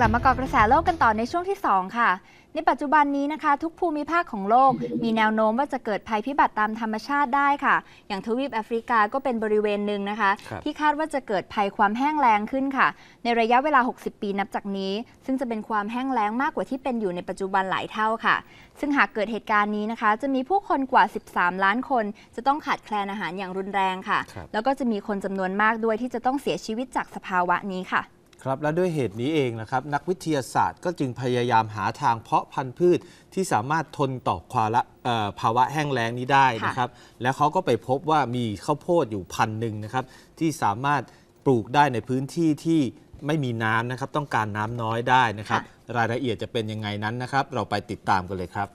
กลับมาเกาะกระแสโลกกันต่อในช่วงที่ 2 ค่ะ ในปัจจุบันนี้นะคะ ทุกภูมิภาคของโลก มีแนวโน้มว่าจะเกิดภัยพิบัติตามธรรมชาติได้ค่ะ อย่างทวีปแอฟริกาก็เป็นบริเวณหนึ่งนะคะครับที่คาดว่าจะเกิดภัยความแห้งแล้งขึ้นค่ะ ในระยะเวลา 60 ปีนับจากนี้ ซึ่งจะเป็นความแห้งแล้งมากกว่าที่เป็นอยู่ในปัจจุบันหลายเท่าค่ะ ซึ่งหากเกิดเหตุการณ์นี้นะคะ จะมีผู้คนกว่า 13 ล้านคน จะต้องขาดแคลนอาหารอย่างรุนแรงค่ะครับแล้วก็จะมีคนจำนวนมากด้วยที่จะต้องเสียชีวิตจากสภาวะนี้ค่ะ ครับและด้วยเหตุนี้เองนะครับนักวิทยาศาสตร์ก็จึงพยายามหาทางเพาะพันธุ์พืชที่สามารถทนต่อความละเอ่อภาวะแห้งแล้งนี้ได้นะครับ แล้วเขาก็ไปพบว่ามีข้าวโพดอยู่พันธุ์หนึ่งนะครับ ที่สามารถปลูกได้ในพื้นที่ที่ไม่มีน้ำนะครับ ต้องการน้ำน้อยได้นะครับ รายละเอียดจะเป็นยังไงนั้นนะครับ เราไปติดตามกันเลยครับ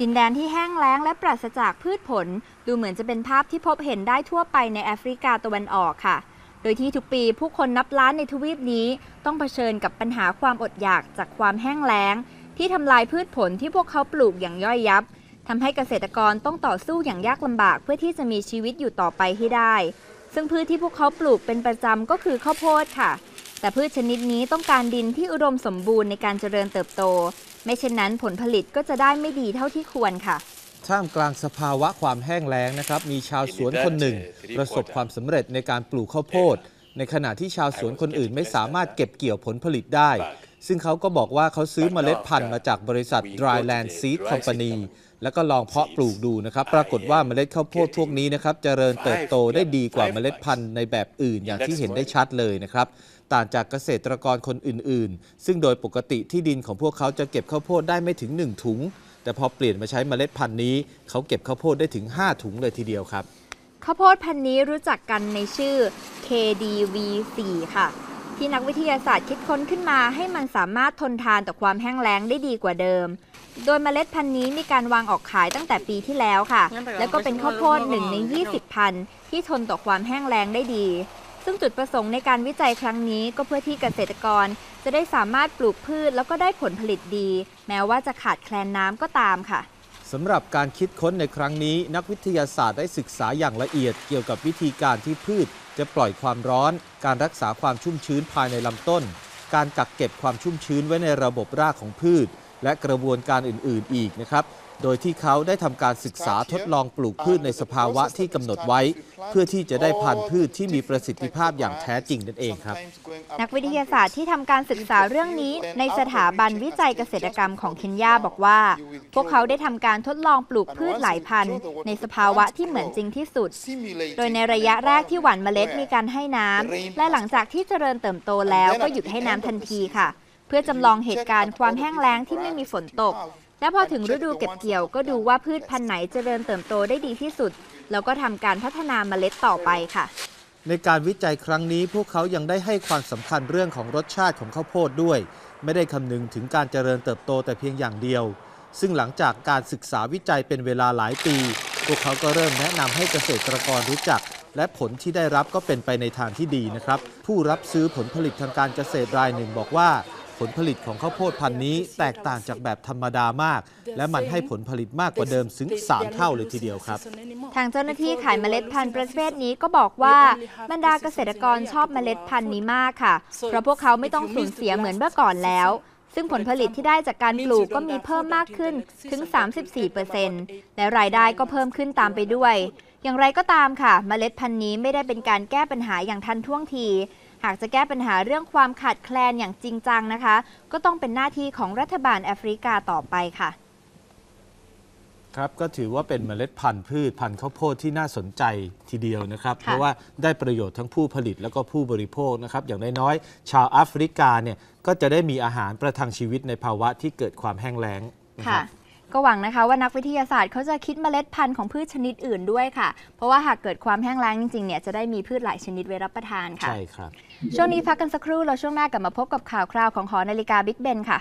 ดินแดนที่แห้งแล้งและปราศจากพืชผล ดูเหมือนจะเป็นภาพที่พบเห็นได้ทั่วไปในแอฟริกาตะวันออกค่ะ โดยที่ทุกปีผู้คนนับล้านในทวีปนี้ ต้องเผชิญกับปัญหาความอดอยากจากความแห้งแล้ง ที่ทำลายพืชผลที่พวกเขาปลูกอย่างย่อยยับทำให้เกษตรกรต้องต่อสู้อย่างยากลำบากเพื่อที่จะมีชีวิตอยู่ต่อไปให้ได้ ซึ่งพืชที่พวกเขาปลูกเป็นประจำก็คือข้าวโพดค่ะ แต่พืชชนิดนี้ต้องการดินที่อุดมสมบูรณ์ในการเจริญเติบโต ไม่เช่นนั้นผลผลิตก็จะได้ไม่ดีเท่าที่ควรค่ะท่ามกลางสภาวะความแห้งแล้งนะครับ มีชาวสวนคนหนึ่ง ประสบความสำเร็จในการปลูกข้าวโพด ในขณะที่ชาวสวนคนอื่นไม่สามารถเก็บเกี่ยวผลผลิตได้ ซึ่งเขาก็บอกว่าเขาซื้อเมล็ดพันธุ์มาจากบริษัท Dryland Seed Company แล้วก็ลองเพาะปลูกดูนะครับ ปรากฏว่าเมล็ดข้าวโพดพวกนี้นะครับเจริญเติบโตได้ดีกว่าเมล็ดพันธุ์ในแบบอื่นอย่างที่เห็นได้ชัดเลยนะครับ ต่างจากเกษตรกรคนอื่นๆ ซึ่งโดยปกติที่ดินของพวกเขาจะเก็บข้าวโพดได้ไม่ถึง 1 ถุง แต่พอเปลี่ยนมาใช้เมล็ดพันธุ์นี้ เขาเก็บข้าวโพดได้ถึง 5 ถุงเลยทีเดียวครับข้าวโพดพันธุ์นี้รู้จักกันในชื่อ KDV4 ค่ะ ที่นักวิทยาศาสตร์คิดค้นขึ้นมาให้มันสามารถทนทานต่อความแห้งแล้งได้ดีกว่าเดิม โดยเมล็ดพันธุ์นี้มีการวางออกขายตั้งแต่ปีที่แล้วค่ะ แล้วก็เป็นข้าวโพดหนึ่งใน 20 พันธุ์ที่ทนต่อความแห้งแล้งได้ดี ซึ่งจุดประสงค์ในการวิจัยครั้งนี้ก็เพื่อที่เกษตรกร จะได้สามารถปลูกพืชแล้วก็ได้ผลผลิตดี แม้ว่าจะขาดแคลนน้ำก็ตามค่ะสำหรับการคิดค้นในครั้งนี้ นักวิทยาศาสตร์ได้ศึกษาอย่างละเอียดเกี่ยวกับวิธีการที่พืช จะปล่อยความร้อน การรักษาความชุ่มชื้นภายในลำต้น การกักเก็บความชุ่มชื้นไว้ในระบบรากของพืช และกระบวนการอื่น ๆ อีกนะครับ โดยที่เขาได้ทำการศึกษาทดลองปลูกพืชในสภาวะที่กำหนดไว้ เพื่อที่จะได้พันธุ์พืชที่มีประสิทธิภาพอย่างแท้จริงนั่นเองครับ นักวิทยาศาสตร์ที่ทำการศึกษาเรื่องนี้ ในสถาบันวิจัยเกษตรกรรมของเคนยาบอกว่า พวกเขาได้ทำการทดลองปลูกพืชหลายพันธุ์ ในสภาวะที่เหมือนจริงที่สุด โดยในระยะแรกที่หว่านเมล็ดมีการให้น้ำและหลังจากที่เจริญเติบโตแล้วก็หยุดให้น้ำทันทีค่ะ เพื่อจำลองเหตุการณ์ความแห้งแล้งที่ไม่มีฝนตก และพอถึงฤดูเก็บเกี่ยวก็ดูว่าพืชพันธุ์ไหนเจริญเติบโตได้ดีที่สุด แล้วก็ทำการพัฒนาเมล็ดต่อไปค่ะ ในการวิจัยครั้งนี้พวกเขายังได้ให้ความสำคัญเรื่องของรสชาติของข้าวโพดด้วย ไม่ได้คำนึงถึงการเจริญเติบโตแต่เพียงอย่างเดียว ซึ่งหลังจากการศึกษาวิจัยเป็นเวลาหลายปี พวกเขาก็เริ่มแนะนำให้เกษตรกรรู้จัก และผลที่ได้รับก็เป็นไปในทางที่ดีนะครับ ผู้รับซื้อผลผลิตทางการเกษตรรายหนึ่งบอกว่า ผลผลิตของข้าวโพดพันธุ์นี้ แตกต่างจากแบบธรรมดามาก และมันให้ผลผลิตมากกว่าเดิมถึงสามเท่าเลยทีเดียวครับ ทางเจ้าหน้าที่ขายเมล็ดพันธุ์ประเภทนี้ก็บอกว่าบรรดาเกษตรกรชอบเมล็ดพันธุ์นี้มากค่ะ เพราะพวกเขาไม่ต้องสูญเสียเหมือนเมื่อก่อนแล้วซึ่งผลผลิตที่ได้จากการปลูกก็มีเพิ่มมากขึ้นถึง 34%และรายได้ก็เพิ่มขึ้นตามไปด้วย อย่างไรก็ตามค่ะเมล็ดพันธุ์นี้ไม่ได้เป็นการแก้ปัญหาอย่างทันท่วงที หากจะแก้ปัญหาเรื่องความขาดแคลนอย่างจริงจังนะคะ ก็ต้องเป็นหน้าที่ของรัฐบาลแอฟริกาต่อไปค่ะ ครับก็ถือว่าเป็นเมล็ดพันธุ์พืชพันธุ์ข้าวโพดที่น่าสนใจทีเดียวนะครับค่ะเพราะว่าได้ประโยชน์ทั้งผู้ผลิตแล้วก็ผู้บริโภคนะครับ อย่างน้อยๆชาวแอฟริกาเนี่ยก็จะได้มีอาหารประทังชีวิตในภาวะที่เกิดความแห้งแล้งนะคค่ะรับ ก็หวังนะคะว่านักวิทยาศาสตร์เขาจะคิดเมล็ดพันธุ์ของพืชชนิดอื่นด้วยค่ะ เพราะว่าหากเกิดความแห้งแล้งจริงๆเนี่ยจะได้มีพืชหลายชนิดไว้รับประทานค่ะ ใช่ครับ ช่วงนี้พักกันสักครู่แล้วช่วงหน้ากลับมาพบกับข่าวคราวของหอนาฬิกาบิ๊กเบนค่ะ